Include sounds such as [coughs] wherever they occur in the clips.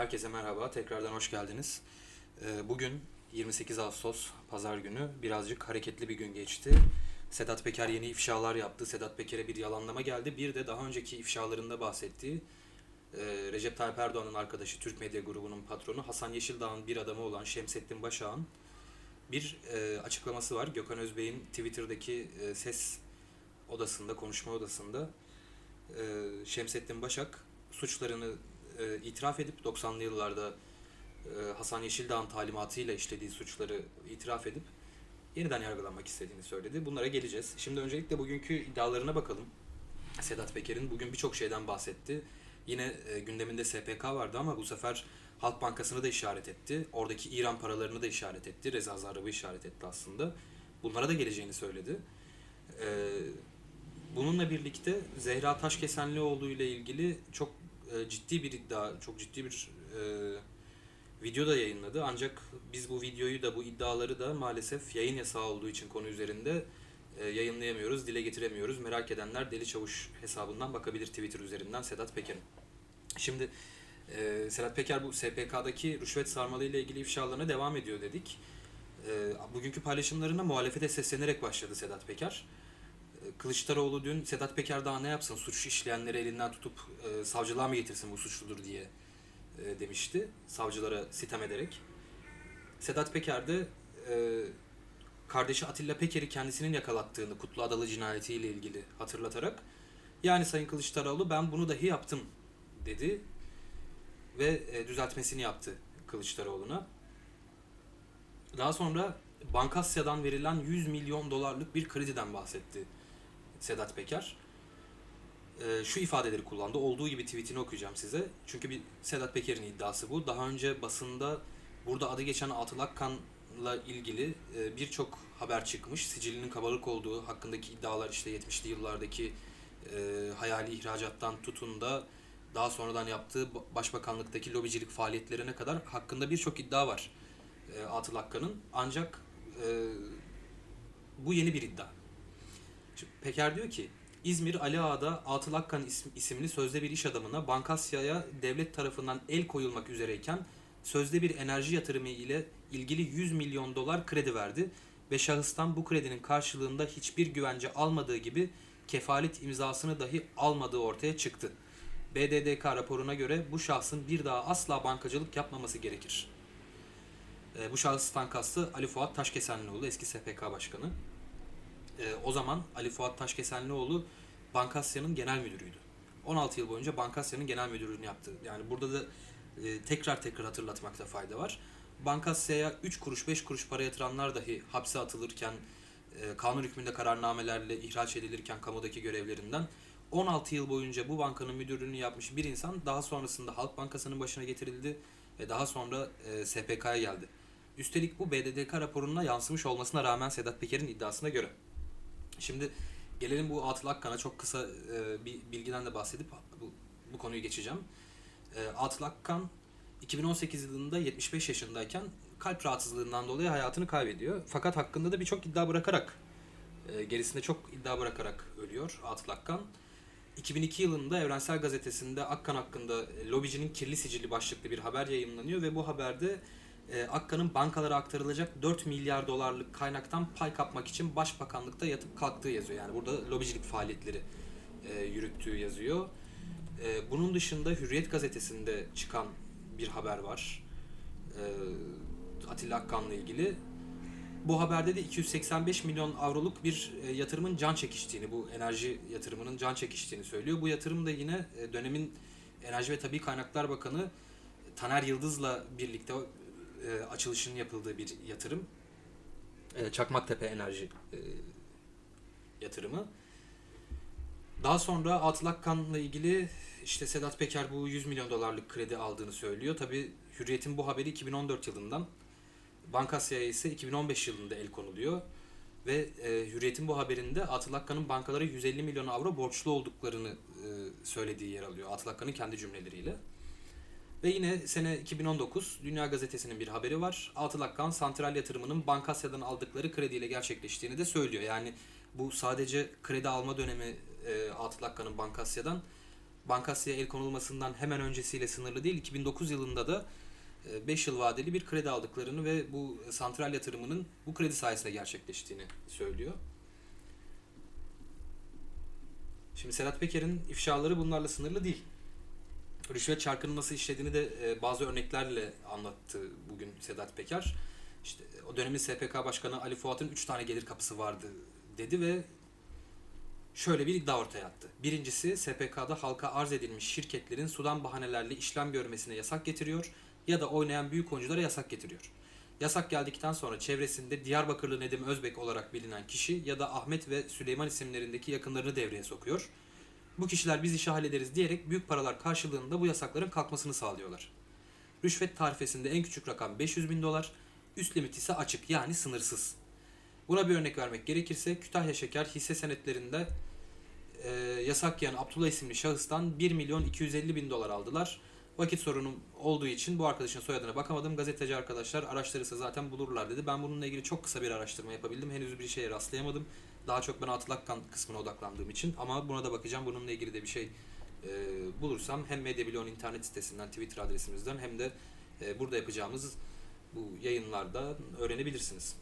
Herkese merhaba, tekrardan hoş geldiniz. Ee, Bugün 28 Ağustos Pazar günü birazcık hareketli bir gün geçti. Sedat Peker yeni ifşalar yaptı. Sedat Peker'e bir yalanlama geldi. Bir de daha önceki ifşalarında bahsettiği e, Recep Tayyip Erdoğan'ın arkadaşı Türk Medya Grubu'nun patronu Hasan Yeşildağ'ın bir adamı olan Şemsettin Başak'ın bir e, açıklaması var. Gökhan Özbey'in Twitter'daki e, ses odasında, konuşma odasında Şemsettin Başak suçlarını e, itiraf edip 90'lı yıllarda e, Hasan Yeşildağ'ın talimatıyla işlediği suçları itiraf edip yeniden yargılanmak istediğini söyledi. Bunlara geleceğiz. Şimdi öncelikle bugünkü iddialarına bakalım. Sedat Peker'in bugün birçok şeyden bahsetti. Yine e, gündeminde SPK vardı ama bu sefer Halk Bankası'nı da işaret etti. Oradaki İran paralarını da işaret etti. Reza Zarrab'ı işaret etti aslında. Bunlara da geleceğini söyledi. E, bununla birlikte Zehra Taşkesenlioğlu ile ilgili çok e, ciddi bir iddia, çok ciddi bir e, video da yayınladı. Ancak biz bu videoyu da bu iddiaları da maalesef yayın yasağı olduğu için konu üzerinde e, yayınlayamıyoruz, dile getiremiyoruz. Merak edenler Deli Çavuş hesabından bakabilir Twitter üzerinden Sedat Peker'in. Şimdi e, Sedat Peker bu SPK'daki rüşvet sarmalı ile ilgili ifşalarına devam ediyor dedik. E, bugünkü paylaşımlarına muhalefete seslenerek başladı Sedat Peker. Kılıçdaroğlu dün Sedat Peker daha ne yapsın suç işleyenleri elinden tutup e, savcılığa mı getirsin bu suçludur diye e, demişti savcılara sitem ederek. Sedat Peker de e, kardeşi Atilla Peker'i kendisinin yakalattığını Kutlu Adalı cinayetiyle ilgili hatırlatarak yani Sayın Kılıçdaroğlu ben bunu dahi yaptım dedi ve e, düzeltmesini yaptı Kılıçdaroğlu'na. Daha sonra Bankasya'dan verilen 100 milyon dolarlık bir krediden bahsetti Sedat Peker. Ee, şu ifadeleri kullandı. Olduğu gibi tweetini okuyacağım size. Çünkü bir Sedat Peker'in iddiası bu. Daha önce basında burada adı geçen Atıl Akkan'la ilgili e, birçok haber çıkmış. Sicilinin kabarık olduğu hakkındaki iddialar işte 70'li yıllardaki e, hayali ihracattan tutun da daha sonradan yaptığı başbakanlıktaki lobicilik faaliyetlerine kadar hakkında birçok iddia var e, Atıl Akkan'ın. Ancak e, bu yeni bir iddia. Peker diyor ki İzmir Ali Ağa'da Atıl Akkan isimli sözde bir iş adamına Bankasya'ya devlet tarafından el koyulmak üzereyken sözde bir enerji yatırımı ile ilgili 100 milyon dolar kredi verdi ve şahıstan bu kredinin karşılığında hiçbir güvence almadığı gibi kefalet imzasını dahi almadığı ortaya çıktı. BDDK raporuna göre bu şahsın bir daha asla bankacılık yapmaması gerekir. E, bu şahıstan kastı Ali Fuat Taşkesenlioğlu eski SPK başkanı. E, o zaman Ali Fuat Taşkesenlioğlu Bankasya'nın genel müdürüydü. 16 yıl boyunca Bankasya'nın genel müdürlüğünü yaptı. Yani burada da e, tekrar tekrar hatırlatmakta fayda var. Bankasya'ya 3 kuruş 5 kuruş para yatıranlar dahi hapse atılırken e, kanun hükmünde kararnamelerle ihraç edilirken kamudaki görevlerinden 16 yıl boyunca bu bankanın müdürlüğünü yapmış bir insan daha sonrasında Halk Bankası'nın başına getirildi ve daha sonra e, SPK'ya geldi. Üstelik bu BDDK raporuna yansımış olmasına rağmen Sedat Peker'in iddiasına göre. Şimdi gelelim bu Atıl Akkan'a çok kısa e, bir bilgiden de bahsedip bu, bu konuyu geçeceğim. E, Atıl Akkan 2018 yılında 75 yaşındayken kalp rahatsızlığından dolayı hayatını kaybediyor. Fakat hakkında da birçok iddia bırakarak, e, gerisinde çok iddia bırakarak ölüyor Atıl Akkan. 2002 yılında Evrensel Gazetesi'nde Akkan hakkında e, lobicinin kirli sicili başlıklı bir haber yayınlanıyor ve bu haberde e, Akkan'ın bankalara aktarılacak 4 milyar dolarlık kaynaktan pay kapmak için başbakanlıkta yatıp kalktığı yazıyor. Yani burada lobicilik faaliyetleri e, yürüttüğü yazıyor. E, bunun dışında Hürriyet Gazetesi'nde çıkan bir haber var. E, Atilla Akkan'la ilgili. Bu haberde de 285 milyon avroluk bir e, yatırımın can çekiştiğini, bu enerji yatırımının can çekiştiğini söylüyor. Bu yatırım da yine e, dönemin Enerji ve Tabi Kaynaklar Bakanı Taner Yıldız'la birlikte e, açılışının yapıldığı bir yatırım. E, Çakmaktepe Enerji e, yatırımı. Daha sonra Atıl Akkan'la ilgili işte Sedat Peker bu 100 milyon dolarlık kredi aldığını söylüyor. Tabi Hürriyet'in bu haberi 2014 yılından. Bankasya'ya ise 2015 yılında el konuluyor. Ve e, Hürriyet'in bu haberinde Atıl Akkan'ın bankalara 150 milyon avro borçlu olduklarını e, söylediği yer alıyor. Atıl Akkan'ın kendi cümleleriyle. Ve yine sene 2019 Dünya Gazetesi'nin bir haberi var. Atıl Akkan santral yatırımının Bankasya'dan aldıkları krediyle gerçekleştiğini de söylüyor. Yani bu sadece kredi alma dönemi e, Atıl Akkan'ın Bankasya'dan Bankasya'ya el konulmasından hemen öncesiyle sınırlı değil. 2009 yılında da 5 yıl vadeli bir kredi aldıklarını ve bu santral yatırımının bu kredi sayesinde gerçekleştiğini söylüyor. Şimdi Sedat Peker'in ifşaları bunlarla sınırlı değil. Rüşvet çarkının nasıl işlediğini de e, bazı örneklerle anlattı bugün Sedat Peker. İşte o dönemin SPK Başkanı Ali Fuat'ın 3 tane gelir kapısı vardı dedi ve şöyle bir iddia ortaya attı. Birincisi SPK'da halka arz edilmiş şirketlerin sudan bahanelerle işlem görmesine yasak getiriyor ya da oynayan büyük oyunculara yasak getiriyor. Yasak geldikten sonra çevresinde Diyarbakırlı Nedim Özbek olarak bilinen kişi ya da Ahmet ve Süleyman isimlerindeki yakınlarını devreye sokuyor. Bu kişiler biz işi hallederiz diyerek büyük paralar karşılığında bu yasakların kalkmasını sağlıyorlar. Rüşvet tarifesinde en küçük rakam 500 bin dolar, üst limit ise açık yani sınırsız. Buna bir örnek vermek gerekirse Kütahya Şeker hisse senetlerinde e, yasak yiyen Abdullah isimli şahıstan 1 milyon 250 bin dolar aldılar. Vakit sorunum olduğu için bu arkadaşın soyadına bakamadım. Gazeteci arkadaşlar araştırırsa zaten bulurlar dedi. Ben bununla ilgili çok kısa bir araştırma yapabildim. Henüz bir şeye rastlayamadım. Daha çok ben Atıl Akkan kısmına odaklandığım için. Ama buna da bakacağım. Bununla ilgili de bir şey e, bulursam hem Medya internet sitesinden, Twitter adresimizden hem de e, burada yapacağımız bu yayınlarda öğrenebilirsiniz.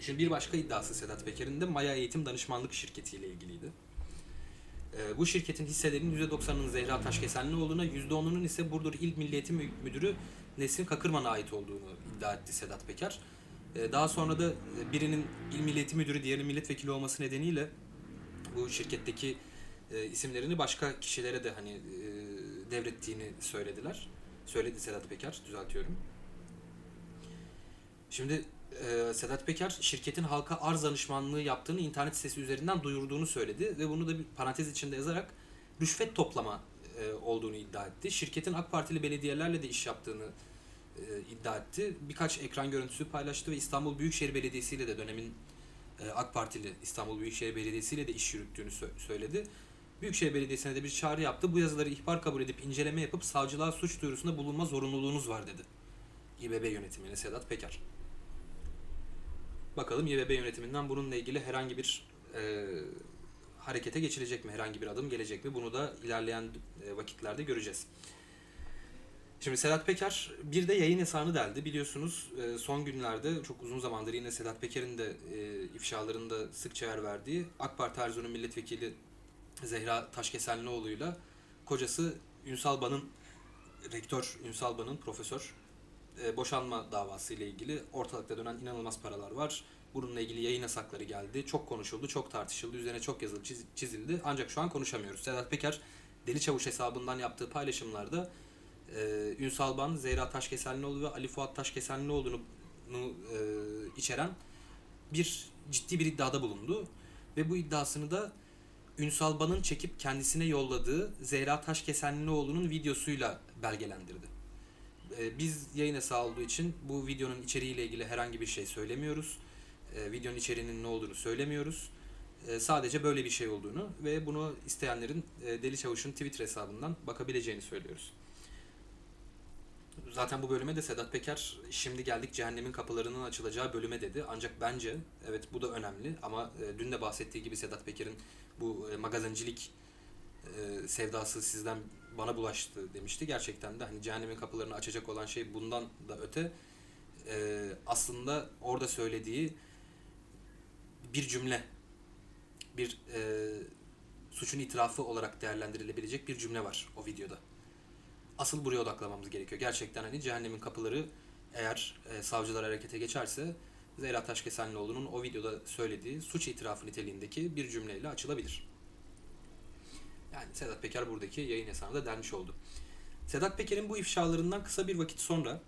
Şimdi bir başka iddiası Sedat Peker'in de Maya Eğitim Danışmanlık Şirketi ile ilgiliydi. E, bu şirketin hisselerinin %90'ının Zehra Taşkesenlioğlu'na, %10'unun ise Burdur İl Milli Eğitim Müdürü Nesrin Kakırman'a ait olduğunu iddia etti Sedat Peker. E, daha sonra da birinin İl Milli Eğitim Müdürü, diğerinin milletvekili olması nedeniyle bu şirketteki e, isimlerini başka kişilere de hani e, devrettiğini söylediler. Söyledi Sedat Peker, düzeltiyorum. Şimdi e, Sedat Peker şirketin halka arz danışmanlığı yaptığını internet sitesi üzerinden duyurduğunu söyledi ve bunu da bir parantez içinde yazarak rüşvet toplama e, olduğunu iddia etti. Şirketin AK Partili belediyelerle de iş yaptığını e, iddia etti. Birkaç ekran görüntüsü paylaştı ve İstanbul Büyükşehir Belediyesi ile de dönemin e, AK Partili İstanbul Büyükşehir Belediyesi ile de iş yürüttüğünü sö- söyledi. Büyükşehir Belediyesi'ne de bir çağrı yaptı. Bu yazıları ihbar kabul edip inceleme yapıp savcılığa suç duyurusunda bulunma zorunluluğunuz var dedi. İBB yönetimine Sedat Peker. Bakalım İBB yönetiminden bununla ilgili herhangi bir e, harekete geçilecek mi? Herhangi bir adım gelecek mi? Bunu da ilerleyen e, vakitlerde göreceğiz. Şimdi Sedat Peker bir de yayın yasağını deldi. Biliyorsunuz e, son günlerde çok uzun zamandır yine Sedat Peker'in de e, ifşalarında sıkça yer verdiği AK Parti Erzurum Milletvekili Zehra Taşkesenlioğlu'yla kocası Ünsal Ban'ın rektör Ünsal Ban'ın profesör e, boşanma davası ile ilgili ortalıkta dönen inanılmaz paralar var. Bununla ilgili yayın yasakları geldi. Çok konuşuldu, çok tartışıldı. Üzerine çok yazıldı, çiz- çizildi. Ancak şu an konuşamıyoruz. Sedat Peker Deli Çavuş hesabından yaptığı paylaşımlarda e, Ünsal Ban, Zehra Taşkesenlioğlu ve Ali Fuat Taşkesenlioğlu'nu e, içeren bir ciddi bir iddiada bulundu. Ve bu iddiasını da Ünsal Ban'ın çekip kendisine yolladığı Zehra Taşkesenlioğlu'nun videosuyla belgelendirdi. Ee, Biz yayın yasağı olduğu için bu videonun içeriğiyle ilgili herhangi bir şey söylemiyoruz. Ee, Videonun içeriğinin ne olduğunu söylemiyoruz. Ee, Sadece böyle bir şey olduğunu ve bunu isteyenlerin e, Deli Çavuş'un Twitter hesabından bakabileceğini söylüyoruz. Zaten bu bölüme de Sedat Peker şimdi geldik cehennemin kapılarının açılacağı bölüme dedi. Ancak bence evet bu da önemli ama e, dün de bahsettiği gibi Sedat Peker'in bu e, magazincilik e, sevdası sizden bana bulaştı demişti. Gerçekten de hani cehennemin kapılarını açacak olan şey bundan da öte e, aslında orada söylediği bir cümle bir e, suçun itirafı olarak değerlendirilebilecek bir cümle var o videoda. Asıl buraya odaklamamız gerekiyor. Gerçekten hani cehennemin kapıları eğer e, savcılar harekete geçerse Zehra Taşkesenlioğlu'nun o videoda söylediği suç itirafı niteliğindeki bir cümleyle açılabilir. Yani Sedat Peker buradaki yayın yasağında denmiş oldu. Sedat Peker'in bu ifşalarından kısa bir vakit sonra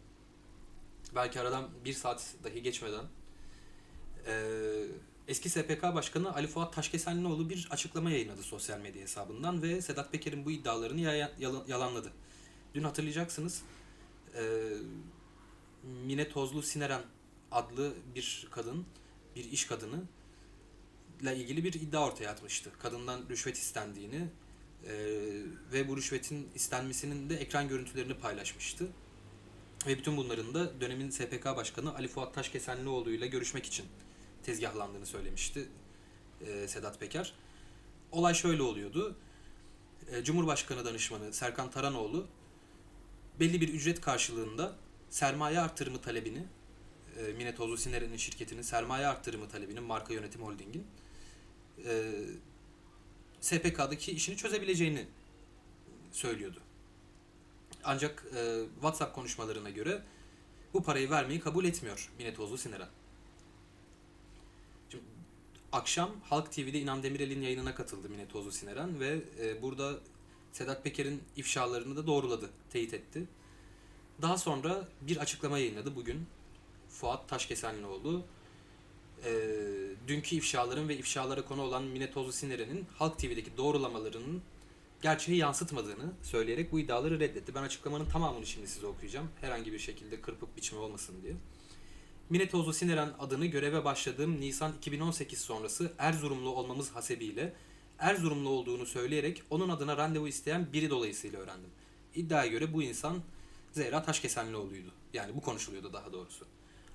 belki aradan bir saat dahi geçmeden eee, eski SPK Başkanı Ali Fuat Taşkesenlioğlu bir açıklama yayınladı sosyal medya hesabından ve Sedat Peker'in bu iddialarını yalanladı. Dün hatırlayacaksınız eee Mine Tozlu Sineren adlı bir kadın, bir iş kadını ile ilgili bir iddia ortaya atmıştı. Kadından rüşvet istendiğini e, ve bu rüşvetin istenmesinin de ekran görüntülerini paylaşmıştı. Ve bütün bunların da dönemin SPK Başkanı Ali Fuat Taşkesenlioğlu ile görüşmek için tezgahlandığını söylemişti e, Sedat Peker. Olay şöyle oluyordu. e, Cumhurbaşkanı danışmanı Serkan Taranoğlu belli bir ücret karşılığında sermaye artırımı talebini e, Mine Tozlu Sineren'in şirketinin sermaye artırımı talebini Marka Yönetim Holding'in e, SPK'daki işini çözebileceğini söylüyordu. Ancak e, WhatsApp konuşmalarına göre bu parayı vermeyi kabul etmiyor Mine Tozlu Sineren. Şimdi, akşam Halk TV'de İnan Demirel'in yayınına katıldı Mine Tozlu Sineren ve e, burada Sedat Peker'in ifşalarını da doğruladı, teyit etti. Daha sonra bir açıklama yayınladı bugün. Fuat Taşkesenlioğlu e, dünkü ifşaların ve ifşalara konu olan Mine Tozlu Sineren'in Halk TV'deki doğrulamalarının gerçeği yansıtmadığını söyleyerek bu iddiaları reddetti. Ben açıklamanın tamamını şimdi size okuyacağım. Herhangi bir şekilde kırpıp biçimi olmasın diye. Mine Tozlu Sineren adını göreve başladığım Nisan 2018 sonrası Erzurumlu olmamız hasebiyle Erzurumlu olduğunu söyleyerek onun adına randevu isteyen biri dolayısıyla öğrendim. İddiaya göre bu insan Zehra Taşkesenlioğlu'ydu. Yani bu konuşuluyordu daha doğrusu.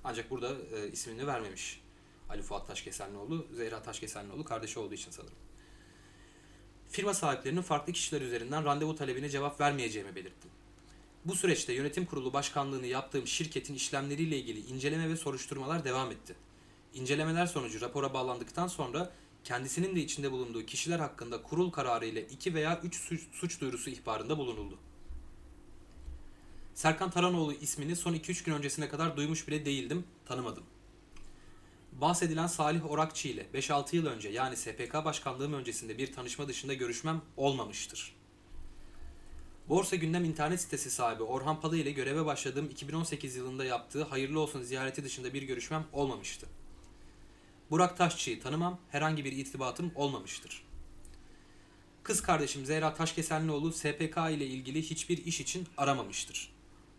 Ancak burada e, ismini vermemiş Ali Fuat Taşkesenlioğlu. Zehra Taşkesenlioğlu kardeşi olduğu için sanırım. Firma sahiplerinin farklı kişiler üzerinden randevu talebine cevap vermeyeceğimi belirttim. Bu süreçte yönetim kurulu başkanlığını yaptığım şirketin işlemleriyle ilgili inceleme ve soruşturmalar devam etti. İncelemeler sonucu rapora bağlandıktan sonra kendisinin de içinde bulunduğu kişiler hakkında kurul kararı ile 2 veya 3 suç, suç duyurusu ihbarında bulunuldu. Serkan Taranoğlu ismini son 2-3 gün öncesine kadar duymuş bile değildim, tanımadım. Bahsedilen Salih Orakçı ile 5-6 yıl önce yani SPK başkanlığım öncesinde bir tanışma dışında görüşmem olmamıştır. Borsa Gündem internet sitesi sahibi Orhan Palı ile göreve başladığım 2018 yılında yaptığı hayırlı olsun ziyareti dışında bir görüşmem olmamıştı. Burak Taşçı'yı tanımam, herhangi bir irtibatım olmamıştır. Kız kardeşim Zehra Taşkesenlioğlu SPK ile ilgili hiçbir iş için aramamıştır.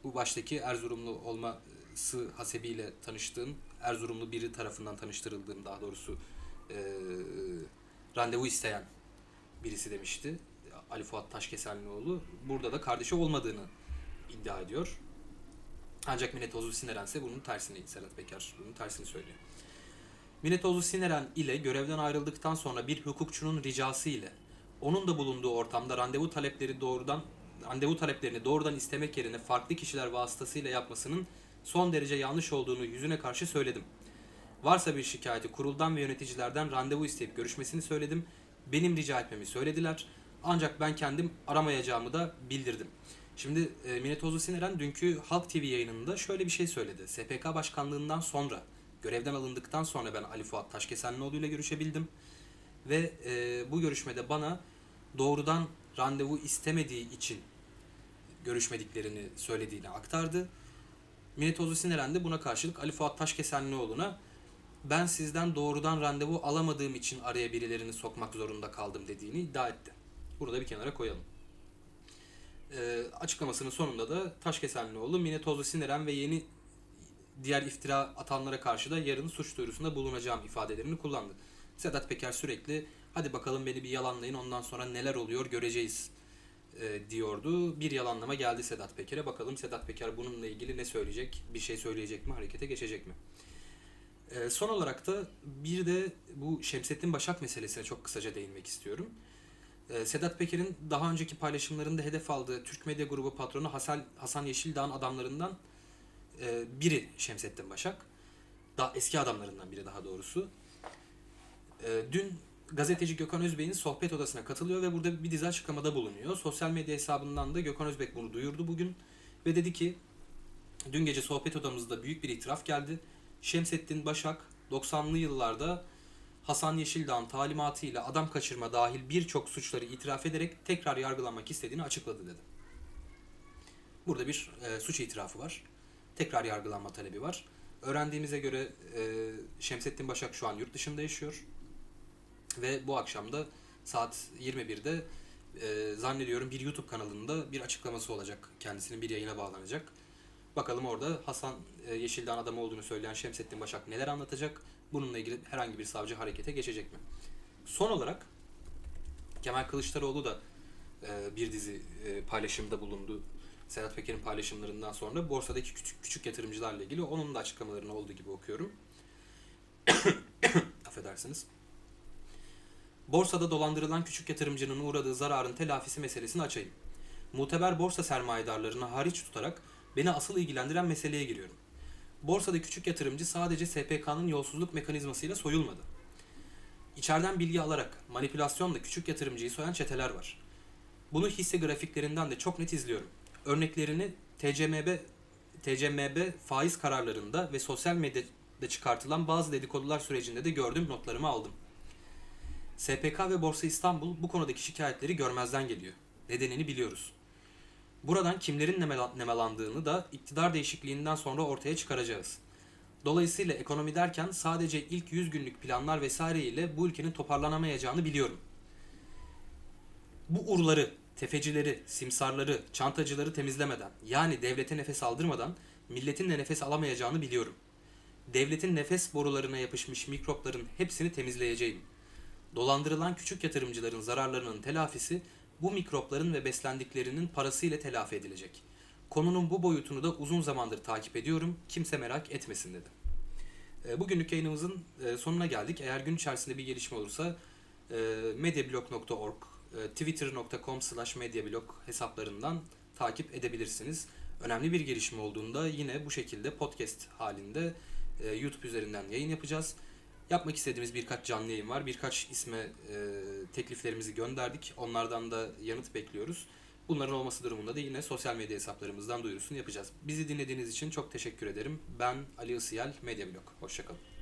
Bu baştaki Erzurumlu olması hasebiyle tanıştığım, Erzurumlu biri tarafından tanıştırıldığım daha doğrusu e, randevu isteyen birisi demişti. Ali Fuat Taşkesenlioğlu. Burada da kardeşi olmadığını iddia ediyor. Ancak Mine Tozlu Sineren ise bunun tersini, Serhat Peker bunun tersini söylüyor. Mine Tozlu Sineren ile görevden ayrıldıktan sonra bir hukukçunun ricası ile onun da bulunduğu ortamda randevu talepleri doğrudan randevu taleplerini doğrudan istemek yerine farklı kişiler vasıtasıyla yapmasının son derece yanlış olduğunu yüzüne karşı söyledim. Varsa bir şikayeti kuruldan ve yöneticilerden randevu isteyip görüşmesini söyledim. Benim rica etmemi söylediler. Ancak ben kendim aramayacağımı da bildirdim. Şimdi e, Mine Tozlu Sineren dünkü Halk TV yayınında şöyle bir şey söyledi. SPK başkanlığından sonra, görevden alındıktan sonra ben Ali Fuat Taşkesenlioğlu ile görüşebildim. Ve e, bu görüşmede bana doğrudan randevu istemediği için görüşmediklerini söylediğini aktardı. Mine Tozlu Sineren de buna karşılık Ali Fuat Taşkesenlioğlu'na ben sizden doğrudan randevu alamadığım için araya birilerini sokmak zorunda kaldım dediğini iddia etti. Burada bir kenara koyalım. E, açıklamasının sonunda da Taşkesenlioğlu, Mine Tozlu Sineren ve yeni diğer iftira atanlara karşı da yarın suç duyurusunda bulunacağım ifadelerini kullandı. Sedat Peker sürekli hadi bakalım beni bir yalanlayın ondan sonra neler oluyor göreceğiz e, diyordu. Bir yalanlama geldi Sedat Peker'e. Bakalım Sedat Peker bununla ilgili ne söyleyecek? Bir şey söyleyecek mi? Harekete geçecek mi? E, son olarak da bir de bu Şemsettin Başak meselesine çok kısaca değinmek istiyorum. E, Sedat Peker'in daha önceki paylaşımlarında hedef aldığı Türk Medya Grubu patronu Hasan, Hasan Yeşildağ'ın adamlarından e, biri Şemsettin Başak. Daha eski adamlarından biri daha doğrusu. E, dün gazeteci Gökhan Özbey'in sohbet odasına katılıyor ve burada bir dizi açıklamada bulunuyor. Sosyal medya hesabından da Gökhan Özbek bunu duyurdu bugün ve dedi ki dün gece sohbet odamızda büyük bir itiraf geldi. Şemsettin Başak 90'lı yıllarda Hasan Yeşildağ'ın talimatıyla adam kaçırma dahil birçok suçları itiraf ederek tekrar yargılanmak istediğini açıkladı dedi. Burada bir e, suç itirafı var. Tekrar yargılanma talebi var. Öğrendiğimize göre e, Şemsettin Başak şu an yurt dışında yaşıyor. Ve bu akşam da saat 21'de e, zannediyorum bir YouTube kanalında bir açıklaması olacak. Kendisinin bir yayına bağlanacak. Bakalım orada Hasan e, Yeşildağ'ın adamı olduğunu söyleyen Şemsettin Başak neler anlatacak? Bununla ilgili herhangi bir savcı harekete geçecek mi? Son olarak Kemal Kılıçdaroğlu da e, bir dizi e, paylaşımda bulundu. Sedat Peker'in paylaşımlarından sonra borsadaki küçük küçük yatırımcılarla ilgili onun da açıklamalarını olduğu gibi okuyorum. [coughs] Affedersiniz. Borsada dolandırılan küçük yatırımcının uğradığı zararın telafisi meselesini açayım. Muteber borsa sermayedarlarını hariç tutarak beni asıl ilgilendiren meseleye giriyorum. Borsada küçük yatırımcı sadece SPK'nın yolsuzluk mekanizmasıyla soyulmadı. İçeriden bilgi alarak manipülasyonla küçük yatırımcıyı soyan çeteler var. Bunu hisse grafiklerinden de çok net izliyorum. Örneklerini TCMB TCMB faiz kararlarında ve sosyal medyada çıkartılan bazı dedikodular sürecinde de gördüm notlarımı aldım. SPK ve Borsa İstanbul bu konudaki şikayetleri görmezden geliyor. Nedenini biliyoruz. Buradan kimlerin nemalandığını da iktidar değişikliğinden sonra ortaya çıkaracağız. Dolayısıyla ekonomi derken sadece ilk 100 günlük planlar vesaire ile bu ülkenin toparlanamayacağını biliyorum. Bu urları, tefecileri, simsarları, çantacıları temizlemeden, yani devlete nefes aldırmadan milletin de nefes alamayacağını biliyorum. Devletin nefes borularına yapışmış mikropların hepsini temizleyeceğim. Dolandırılan küçük yatırımcıların zararlarının telafisi bu mikropların ve beslendiklerinin parasıyla telafi edilecek. Konunun bu boyutunu da uzun zamandır takip ediyorum. Kimse merak etmesin dedim. E, Bugünlük yayınımızın e, sonuna geldik. Eğer gün içerisinde bir gelişme olursa e, medyablog.org, twitter.com slash medyablog hesaplarından takip edebilirsiniz. Önemli bir gelişme olduğunda yine bu şekilde podcast halinde e, YouTube üzerinden yayın yapacağız. Yapmak istediğimiz birkaç canlı yayın var. Birkaç isme e, tekliflerimizi gönderdik. Onlardan da yanıt bekliyoruz. Bunların olması durumunda da yine sosyal medya hesaplarımızdan duyurusunu yapacağız. Bizi dinlediğiniz için çok teşekkür ederim. Ben Ali Isıyel, Medyablog. Hoşçakalın.